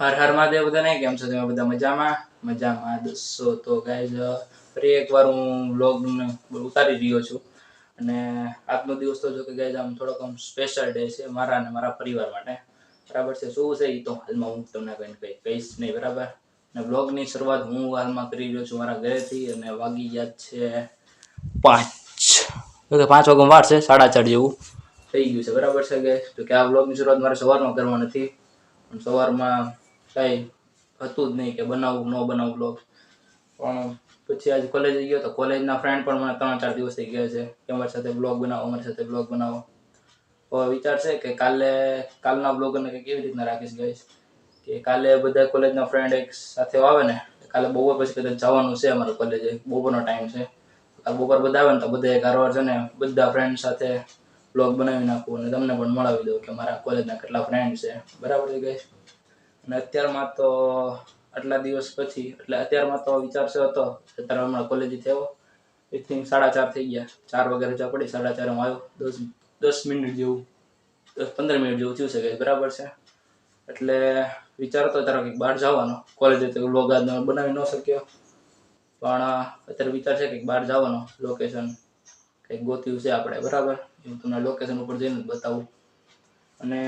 હર હર મહાદેવ, બધાને કેમ છો? તમે બધા મજામાં? મજામાં દસો તો ગાઈઝ ફરી એકવાર હું વ્લોગ ઉતારી રહ્યો છું. અને આજનો દિવસ તો જો કે ગાઈઝ આમ થોડોક આમ સ્પેશિયલ ડે છે મારા અને મારા પરિવાર માટે. બરાબર છે? શું છે એ તો હાલમાં હું તમને કંઈ કંઈ કહીશ નહીં, બરાબર? અને બ્લોગની શરૂઆત હું હાલમાં કરી રહ્યો છું મારા ઘરેથી અને વાગી ગયા છે પાંચ. ઓકે પાંચ વાગ્યા વાર છે? સાડા ચાર જેવું થઈ ગયું છે. બરાબર છે કે તો કે આ બ્લોગની શરૂઆત મારે સવારમાં કરવા નથી સવારમાં કાંઈ હતું જ નહીં કે બનાવવું, ન બનાવું બ્લોગ પણ પછી આજે કોલેજે ગયો તો કોલેજના ફ્રેન્ડ પણ મને ત્રણ ચાર દિવસ થઈ ગયા છે કે અમારી સાથે બ્લોગ બનાવો, અમારી સાથે બ્લોગ બનાવો. તો વિચાર છે કે કાલે, કાલના બ્લોગને કે કેવી રીતના રાખીશ ગઈશ કે કાલે બધા કોલેજના ફ્રેન્ડ એક સાથે આવે ને કાલે બપોર પછી કદાચ જવાનું છે અમારે કોલેજે બપોરનો ટાઈમ છે. કાલે બપોર બધા આવે ને તો બધા એક હારવાર છે ને બધા ફ્રેન્ડ સાથે બ્લોગ બનાવી નાખું અને તમને પણ મળાવી દઉં કે મારા કોલેજના કેટલા ફ્રેન્ડ છે. બરાબર છે ગઈશ અને અત્યારમાં તો આટલા દિવસ પછી, એટલે અત્યારમાં તો વિચાર છે હતો અત્યારે હમણાં કોલેજથી થયો. આઈ થિંક સાડા ચાર થઈ ગયા. ચાર વાગે રજા પડી, સાડા ચાર હું આવ્યો. દસ દસ મિનિટ જેવું, દસ પંદર મિનિટ જેવું થયું છે કે, બરાબર છે? એટલે વિચાર હતો તારો કંઈક બહાર જવાનો. કોલેજે તો વ્લોગ બનાવી ન શક્યો. પણ અત્યારે વિચાર છે કે બહાર જવાનો લોકેશન કંઈક ગોત્યું છે આપણે, બરાબર? એવું તમને લોકેશન ઉપર જઈને બતાવું. અને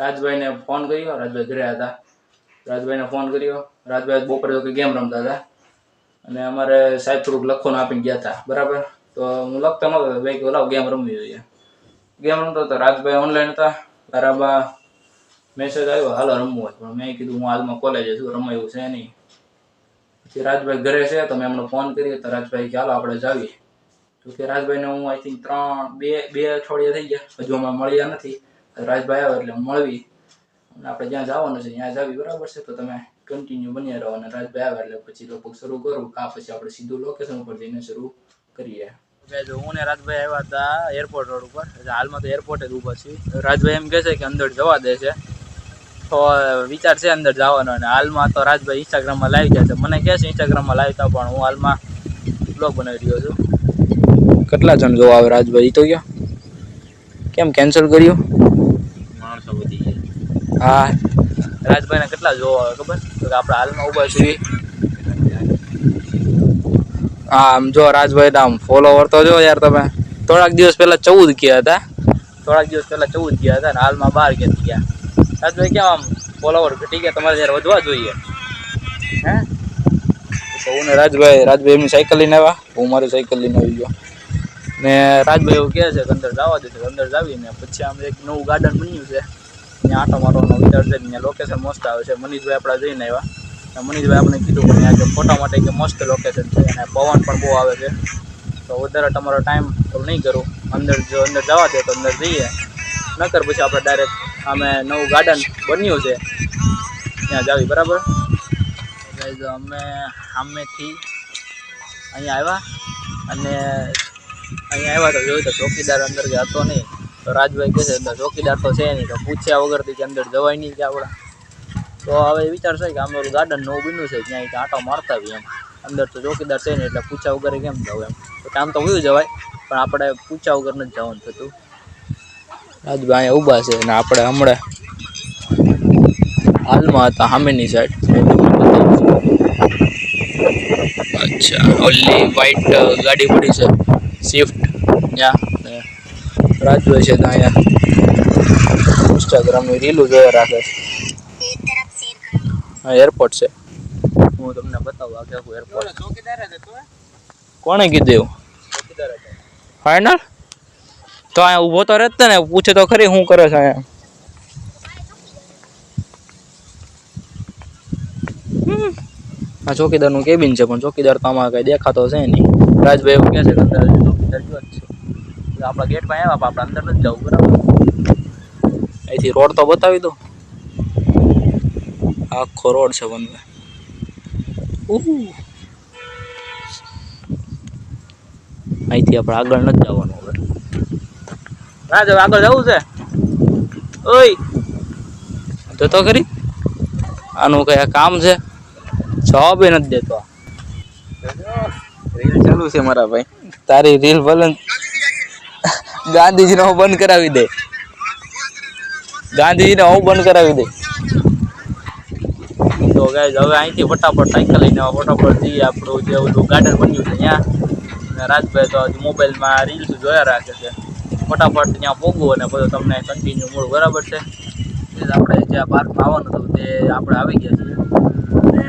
રાજભાઈને ફોન કર્યો. રાજભાઈ ઘરે હતા. રાજભાઈને ફોન કર્યો. રાજભાઈ બપોરે તો કે ગેમ રમતા હતા. અને અમારે સાહેબ થોડુંક લખવાનું આપીને ગયા હતા. બરાબર? તો હું લખતો નહોતો ભાઈ કે ગેમ રમવી જોઈએ. ગેમ રમતો હતો રાજભાઈ ઓનલાઈન હતા. બરાબર મેસેજ આવ્યો, હાલો, રમવું હોય. પણ મેં કીધું, હું હાલમાં કોલેજે છું, રમાયું છે નહીં. પછી રાજભાઈ ઘરે છે, તો મેં એમનો ફોન કર્યો. તો રાજભાઈ કે, હાલો, આપણે જાવીએ. તો કે રાજભાઈને હું આઈ થિંક ત્રણ, બે બે અઠવાડિયા થઈ ગયા. હજુ અમે મળ્યા નથી. રાજભાઈ આવે એટલે મળવી. અને આપણે જ્યાં જવાનું છે ત્યાં જાવી બરાબર છે? તો તમે કન્ટિન્યુ બન્યા રહો અને રાજભાઈ આવે એટલે પછી લગભગ શરૂ કરું. કા પછી આપણે સીધું લોકેશન ઉપર જઈને શરૂ કરીએ. હું ને રાજભાઈ આવ્યા હતા એરપોર્ટ રોડ ઉપર હાલમાં તો એરપોર્ટ જ ઊભા છીએ. રાજભાઈ એમ કહે છે કે અંદર જવા દે છે. તો વિચાર છે અંદર જવાનો. અને હાલમાં તો રાજભાઈ ઇન્સ્ટાગ્રામમાં લાવી જાય છે મને કહે છે ઇન્સ્ટાગ્રામમાં લાવી તા પણ હું હાલમાં બ્લોગ બનાવી રહ્યો છું. કેટલા જણ જોવા આવે રાજભાઈ? તો ગયો કેમ કેન્સલ કર્યું? ગયા હા, રાજભાઈને કેટલા જોવા આવે ખબર? તો કે આપણે હાલમાં ઊભા છીએ. આમ જો રાજભાઈ આમ ફોલોવર તો જો યાર તમે. થોડાક દિવસ પહેલા ચૌદ ગયા હતા. થોડાક દિવસ પહેલા ચૌદ ગયા હતા ને હાલમાં બાર ગયા ગયા. રાજભાઈ કેમ આમ ફોલોવર ઘટી ગયા? તમારે યાર વધવા જોઈએ. હે? તો હું ને રાજભાઈ રાજભાઈ એમની સાયકલ લઈને આવ્યા. હું મારી સાયકલ લઈને આવી ગયો. ને રાજભાઈ એવું કહે છે કે અંદર જવા દે છે અંદર જાવીને પછી આમ એક નવું ગાર્ડન બન્યું છે. ત્યાં આટો મારવાનો વિચાર છે ત્યાં લોકેશન મસ્ત આવે છે. મનીષભાઈ આપણા જઈને આવ્યા. મનીષભાઈ આપણે કીધું પણ ત્યાં ફોટા માટે કે મસ્ત લોકેશન છે અને પવન પણ બહુ આવે છે. તો વધારે તમારો ટાઈમ નહીં કરું. અંદર જો અંદર જવા દે તો અંદર જઈએ. નકર પછી આપણે ડાયરેક્ટ અમે નવું ગાર્ડન બન્યું છે. ત્યાં જાવી બરાબર? અમે સામેથી અહીંયા આવ્યા. અને અહીંયા આવ્યા તો જોયું તો ચોકીદાર અંદર હતો નહીં. તો રાજભાઈ કહે છે અંદર ચોકીદાર તો છે નહીં, તો પૂછ્યા વગરથી કે અંદર જવાય નહીં કે આપણે તો હવે વિચાર છે કે અમારું ગાર્ડન નવું બન્યું છે, ત્યાં આંટો મારતા આવીએ એમ. અંદર તો ચોકીદાર છે નહીં, એટલે પૂછ્યા વગર કેમ જવું એમ. તો કામ તો હોયું જવાય, પણ આપણે પૂછ્યા વગર નથી જવાનું થતું. રાજભાઈ અહીંયા ઊભા છે અને આપણે હમણાં હાલમાં હતા સામેની સાઈડ અચ્છા, ઓલી વ્હાઈટ ગાડી પડી છે સ્વિફ્ટ ત્યાં. ને રાજભાઈ છે ત્યાં અહીંયા ઇન્સ્ટાગ્રામની રીલું જોયા રાખે છે. હા એરપોર્ટ છે. હું તમને બતાવું આ કેવું એરપોર્ટ કોણે કીધું એવું? ફાઇનલ તો અહીંયા ઊભો તો રહેત ને પૂછે તો ખરી શું કરે છે અહીંયા. આ ચોકીદારનું કેબિન છે, પણ ચોકીદાર તો આમાં કઈ દેખાતો છે નહીં. રાજભાઈ એવું કહે છે કે ચોકીદાર જ છે. આપણા ગેટ પાસે આવ્યા પણ આપણે અંદર નથી જવું બરાબર? અહીંથી રોડ તો બતાવી દો આખો રોડ છે વન વે અહીંથી આપણે આગળ નથી જવાનું હવે. ના જો આગળ જવું છે. ઓય. જો તો ખરી. આનું કઈ આ કામ છે? જવાબ નથી દેતો. રીલ ચાલુ છે મારા ભાઈ. તારી રીલ ભલે ગાંધીજીને હું બંધ કરાવી દે. ગાંધીજીને હું બંધ કરાવી દે. તો ગાય હવે અહીંથી ફટાફટ સાયકલ લઈને ફટાફટ જઈએ આપણું જે ઓલું ગાર્ડન બન્યું છે ત્યાં. રાજભાઈ તો મોબાઈલમાં રીલ્સ જોયા રાખે છે. ફટાફટ ત્યાં પોગવું અને બધું તમને કન્ટિન્યુ મૂળ. બરાબર છે? આપણે જ્યાં પાર્કમાં આવવાનું હતું તે આપણે આવી ગયા છીએ. અને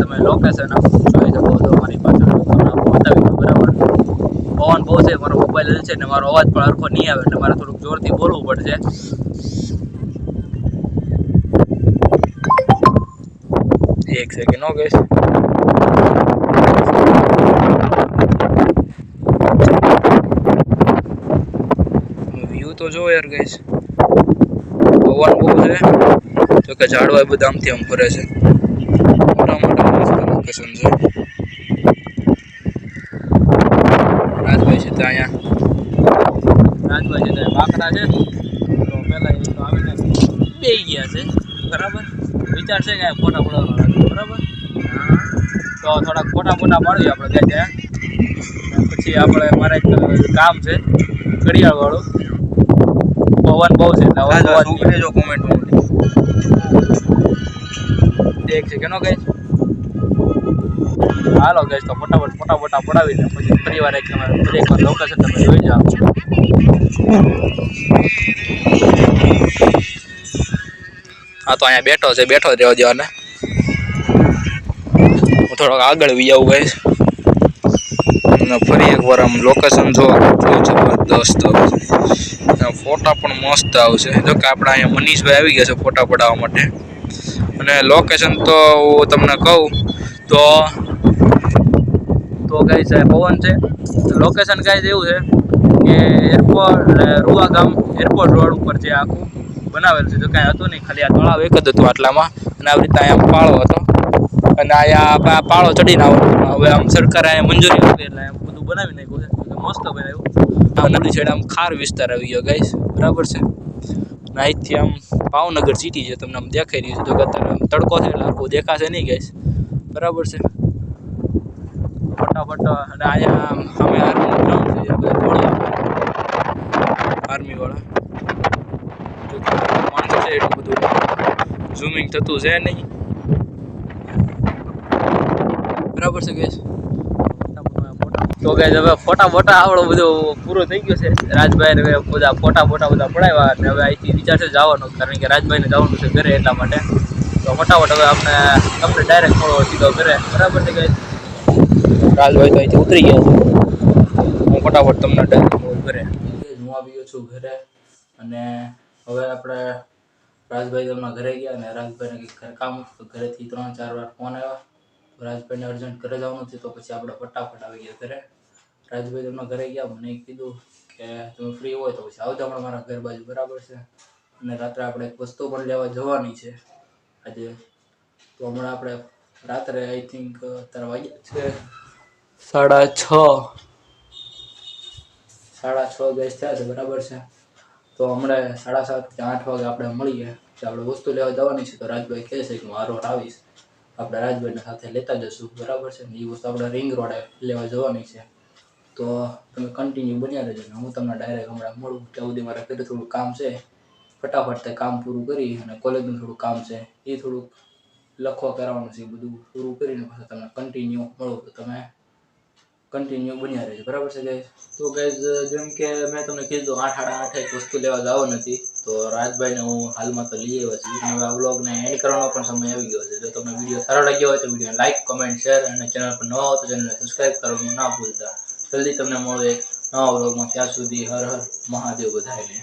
તમે લોકેશન જોઈ શકો છો મારી પાછળ તમને આખું બતાવી દઉં બરાબર છે, મારો મોબાઈલ છે ને મારો અવાજ પણ હરખો નહીં આવે એટલે મારે થોડુંક જોરથી બોલવું પડશે. એક સેકન્ડ ગઈશ વ્યૂ તો જો યાર ગઈશ પવન બહુ છે. જોકે ઝાડવા બધા આમથી આમ ફરે છે. મોટા મોટા લોકેશન છે રાજભાઈ છે ત્યાં અહીંયા રાજભાઈ છે ત્યાં છે. તો પહેલાં એ તો આવીને બે ગયા છે. બરાબર? વિચાર છે કે ફોટા પડવાનો બરાબર? તો થોડાક ફોટા ફોટા પાડીએ આપણે ત્યાં ત્યાં. પછી આપણે મારે એક કામ છે ઘડિયાળવાળું. પવન બહુ છે એટલે જો કોમેન્ટ એક છે કેનો ગઈ હાલો ગેસ તો ફટાફટ ફોટા પડાવી દે. પછી પરિવાર એક તમે ફરી એકવાર લોકેશન તમે જોઈ જાઓ. હા, તો અહીંયા બેઠો છે, બેઠો રહેવા દેવાને હું થોડોક આગળ વી આવું ગઈશ અને ફરી એકવાર આમ લોકેશન જો જબરદસ્ત. આવશે ફોટા પણ મસ્ત આવશે. જો કે આપણા અહીંયા મનીષભાઈ આવી ગયા છે ફોટા પડાવવા માટે. અને લોકેશન તો હું તમને કહું તો તો ગાઈ છે પવન છે. લોકેશન ગાઈ એવું છે કે એરપોર્ટ રૂવા ગામ એરપોર્ટ રોડ ઉપર જે આખું બનાવેલું છે. તો કાંઈ હતું નહીં. ખાલી આ તળાવ એક જ હતું આટલામાં. અને આવી રીતના અહીંયા પાળો હતો. અને અહીંયા પાળો ચડીને આવવાનું હવે આમ સરકારે અહીંયા મંજૂરી આપી એટલે એમ બધું બનાવી નાખ્યું છે. મસ્ત બનાવ્યું. આ નદી સાઈડ આમ ખાર વિસ્તાર આવી ગયો ગાઈસ. બરાબર છે? અહીંથી આમ ભાવનગર સિટી છે તમને આમ દેખાઈ રહ્યું છે. તો અત્યારે આમ તડકો છે એટલે આખું દેખાશે નહીં ગાઈસ. બરાબર છે. ફટાફટ, અને અહીંયા અમે આર્મી ગ્રાઉન્ડ છે જ્યાં બધા દોડે આર્મી વાળા. જો કે માણસો છે એટલું બધું. ઝૂમિંગ થતું છે નહીં. બરાબર છે, ગેસ? તો ગેસ, હવે ફોટા ફોટા આવડો બધું પૂરું થઈ ગયું છે. રાજભાઈ હવે બધા ફોટા ફોટા બધા પડાવ્યા અને હવે અહીંથી વિચાર છે જવાનું, કારણ કે રાજભાઈને જવાનું છે ઘરે એટલા માટે. તો ફટાફટ હવે આપણે તમને ડાયરેક્ટ મળો સીધો ઘરે બરાબર છે ગેસ રાજભાઈ તો અહીંથી ઉતરી ગયા છે. હું ફટાફટ તમને ડાયરેક્ટ મળું ઘરે હું આવી ગયો છું ઘરે અને હવે આપણે રાજભાઈ તેમના ઘરે ગયા અને રાજભાઈને કંઈક ઘરે કામ તો ઘરેથી ત્રણ ચાર વાર ફોન આવ્યા. રાજભાઈને અર્જન્ટ ઘરે જવાનું હતું તો પછી આપણે ફટાફટ આવી ગયા ઘરે. રાજભાઈ તેમના ઘરે ગયા મને કીધું કે તમે ફ્રી હોય તો પછી આવતા પણ મારા ઘર બાજુ બરાબર છે? અને રાત્રે આપણે એક વસ્તુ પણ લેવા જવાની છે. આજે તો હમણાં આપણે રાત્રે આઈ થિંક અત્યારે વાગ્યા છે. સાડા છ. સાડા છ ગેસ થયા છે બરાબર છે? તો હમણાં સાડા સાત કે આઠ વાગે આપણે મળીએ. કે આપણે વસ્તુ લેવા જવાની છે તો રાજભાઈ કહે છે કે હું આરોડ આવીશ. આપણે રાજભાઈને સાથે લેતા જશું બરાબર છે? ને એ વસ્તુ આપણે રિંગ રોડે લેવા જવાની છે. તો તમે કન્ટિન્યુ બન્યા રહેજો ને હું તમને ડાયરેક્ટ હમણાં મળું ત્યાં સુધી મારે ફરી થોડું કામ છે. ફટાફટ તે કામ પૂરું કરી અને કોલેજનું થોડું કામ છે એ થોડુંક લખવા કરાવવાનું છે એ બધું પૂરું કરીને પછી તમને કન્ટિન્યુ મળો તો તમે કન્ટિન્યુ બન્યા રહેજો. બરાબર છે ગાઈઝ તો ગાઈઝ જેમ કે મેં તમને કીધું આઠ આઠ આઠ એક વસ્તુ લેવા જાવ નથી. તો રાજભાઈને હું હાલમાં તો લઈ આવ્યો છું. હવે આ વ્લોગને એન્ડ કરવાનો પણ સમય આવી ગયો છે. જો તમને વીડિયો સારો લાગ્યો હોય તો વીડિયો લાઇક કમેન્ટ શેર અને ચેનલ પર નવા હો તો ચેનલને સબસ્ક્રાઈબ કરવાનું ના ભૂલતા. જલ્દી તમને મળે નવા વ્લોગમાં ત્યાં સુધી હર હર મહાદેવ બધાને